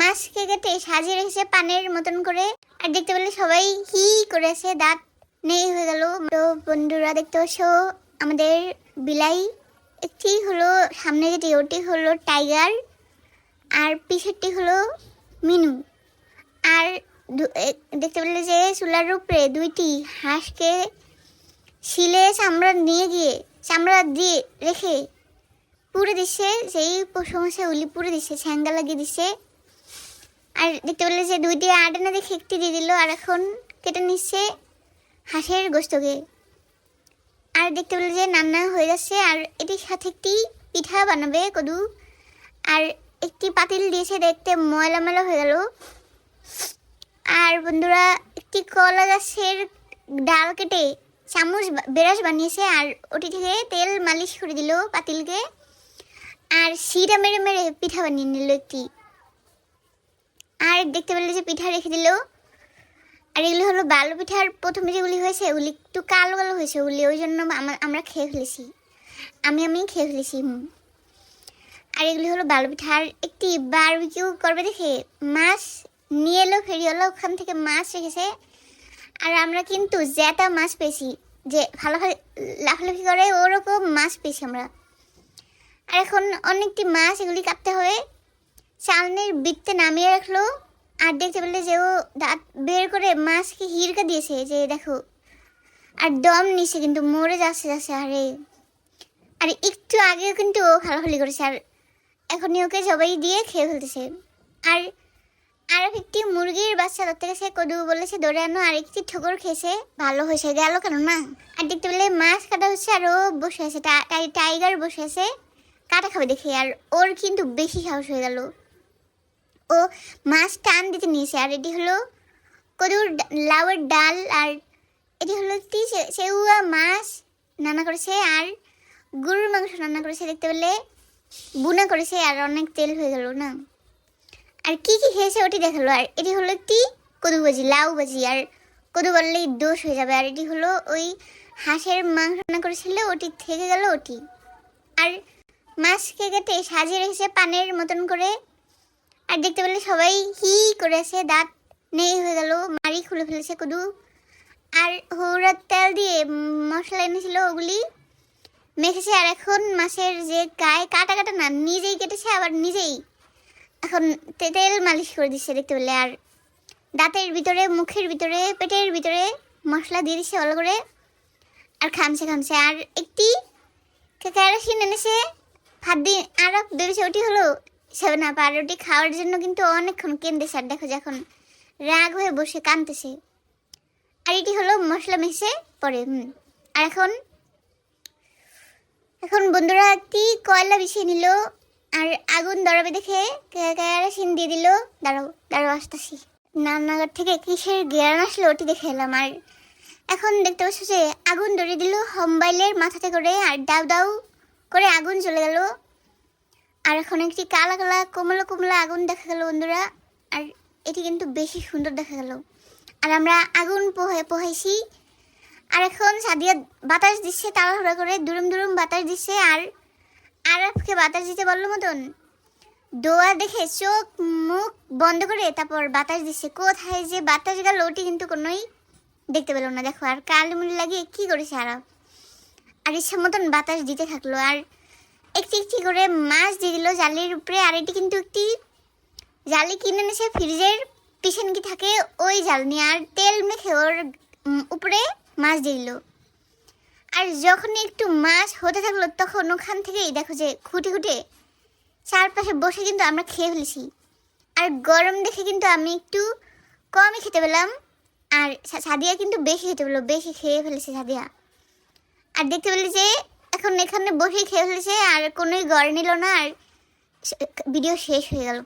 মাছকে কেটে সাজিয়ে রেখেছে পানের মতন করে। আর দেখতে পেলে সবাই কি করেছে, দাঁত নেই হয়ে গেল। তো বন্ধুরা, দেখতে পাচ্ছ, আমাদের বিলাই একটি হলো সামনে যেটি, ওটি হলো টাইগার, আর পিছেরটি হলো মিনু। আর দেখতে পেলে যে চুলার উপরে দুইটি হাঁসকে শিলে চামড়া নিয়ে গিয়ে, চামড়া দিয়ে রেখে পুড়ে দিচ্ছে, সেই মাসে উলি পুড়ে দিচ্ছে ছ্যাঙ্গা লাগিয়ে দিচ্ছে। আর দেখতে পেলে যে দুইটি আডেনা দেখে একটি দিয়ে দিল, আর এখন কেটে নিচ্ছে হাঁসের গোস্তকে আর দেখতে পেলে যে রান্না হয়ে যাচ্ছে, আর এটির সাথে একটি পিঠা বানাবে কদু। আর একটি পাতিল দিয়েছে দেখতে ময়লা ময়লা হয়ে গেল। আর বন্ধুরা, একটি কলা গাছের ডাল কেটে চামচ বেরাস বানিয়েছে, আর ওটি থেকে তেল মালিশ করে দিল পাতিলকে। আর শিরা মেরে মেরে পিঠা বানিয়ে নিল একটি। আর দেখতে পেলে যে পিঠা রেখে দিল। আর এগুলো হলো বালু পিঠার প্রথমে যেগুলি হয়েছে, ওগুলি একটু কালো কালো হয়েছে ওগুলি, ওই জন্য আমরা খেয়ে ফেলেছি। আমি আমি খেয়ে ফেলেছি আর এগুলি হলো বালু পিঠা আর একটি বারবিকিউ করবে দেখে, মাছ নিয়ে এলো ফেরিওয়ালা ওখান থেকে মাছ রেখেছে। আর আমরা কিন্তু জ্যাটা মাছ পেয়েছি, যে ফালাফালি লাফালাফি করে, ওরকম মাছ পেয়েছি আমরা। আর এখন অনেকটি মাছ এগুলি কাটতে হবে। চালনির বৃত্তে নামিয়ে রাখল আর দেখতে পেলে যে ও দাঁত বের করে মাছকে হিরকা দিয়েছে, যে দেখো। আর দম নিছে কিন্তু মরে যাচ্ছে যাচ্ছে, আরে। আর একটু আগেও কিন্তু ও ফালাফালি করেছে, আর এখনই ওকে সবাই দিয়ে খেয়ে ফেলতেছে। আর আর একটি মুরগির বাচ্চা ধরতে গেছে কদু বলেছে দৌড়ে আনো, আর একটি ঠোকর খেয়েছে, ভালো হয়েছে, গেল কেন না? আর দেখতে পেলে মাছ কাটা হচ্ছে, আর ও বসে আছে টাই- টাইগার বসে আছে, কাটা খাবে দেখে, আর ওর কিন্তু বেশি সাহস হয়ে গেল। ও মাছ টান দিতে নিয়েছে, আর এটি হলো কদুর লাউয়ের ডাল, আর এটি হলো সেউয়া মাছ রান্না করেছে, আর গরুর মাংস রান্না করেছে, দেখতে পেলে বুনা করেছে, আর অনেক তেল হয়ে গেল না? আর কি কি খেয়েছে ওটি দেখাল, আর এটি হলো একটি কদু ভাজি, লাউ ভাজি, আর কদু বললেই দোষ হয়ে যাবে, আর এটি হলো ওই হাঁসের মাংস রান্না করেছিল, ওটি থেকে গেল ওটি। আর মাছকে কেটে সাজিয়ে রেখেছে পানের মতন করে আর দেখতে পেলে সবাই কি করেছে, দাঁত নেই হয়ে গেল মারি খুলে ফেলেছে কদু। আর হৌরার তেল দিয়ে মশলা এনেছিল ওগুলি মেখেছে, আর এখন মাছের যে গায়ে কাটা কাটা না, নিজেই কেটেছে, আবার নিজেই এখন তেল মালিশ করে দিচ্ছে দেখতে পেলে। আর দাঁতের ভিতরে, মুখের ভিতরে, পেটের ভিতরে মশলা দিয়ে দিচ্ছে ভালো করে। আর খামছে খামছে আর একটি ক্যারাসিন এনেছে, ভাত দিয়ে আর ভেবেছে ওটি হলো আপ আর খাওয়ার জন্য কিন্তু অনেকক্ষণ কেন্দেছে আর দেখো যখন রাগ হয়ে বসে কাঁদতেছে। আর এটি হলো মশলা মেশে পরে আর এখন এখন বন্ধুরা একটি কয়লা বিছিয়ে নিল, আর আগুন ধরাবে দেখে কেরাসিন দিয়ে দিল। দাঁড়াও দাঁড়াও, আসতেছি। রান্নাঘর থেকে কিসের জ্ঞান আসলো ওটি দেখে এলাম। আর এখন দেখতে পাচ্ছ যে আগুন ধরিয়ে দিল মোবাইলের মাথাতে করে, আর দাউ দাউ করে আগুন চলে গেল। আর এখন একটি কালা কালা, কোমলা কোমলা আগুন দেখা গেল বন্ধুরা। আর এটি কিন্তু বেশি সুন্দর দেখা গেল। আর আমরা আগুন পোহাই, পোহাইছি। আর এখন সাদিয়া বাতাস দিচ্ছে, তাড়াহুড়া করে। দুরুম দুরুম বাতাস দিচ্ছে। আর আরফকে বাতাস দিতে বলল মতন। দোয়া দেখে চোখ মুখ বন্ধ করে তারপর বাতাস দিচ্ছে। কোথায় যে বাতাস গেল, ওটি কিন্তু কোনোই দেখতে পেল না। দেখো, আর কালমুলি লাগিয়ে কি করেছে আরব? আর ইচ্ছা মতন বাতাস দিতে থাকল। আর একটি একটি করে মাছ দিয়ে দিল জালির উপরে। আর এটি কিন্তু একটি জালি কিনে এনেছে ফ্রিজের পিছন কি থাকে, ওই জাল নিয়ে আর তেল মেখে ওর উপরে মাছ দিয়ে দিল। আর যখন একটু মাছ হতে থাকল, তখন ওখান থেকেই দেখো যে খুঁটে খুঁটে চারপাশে বসে কিন্তু আমরা খেয়ে ফেলেছি। আর গরম দেখে কিন্তু আমি একটু কমই খেতে পেলাম। আর সাদিয়া কিন্তু বেশি খেতে পেল, বেশি খেয়ে ফেলেছে সাদিয়া। আর দেখতে পেলে যে এখন এখানে বসে খেলছে আর কোনোই গড় নিল না আর ভিডিও শেষ হয়ে গেল।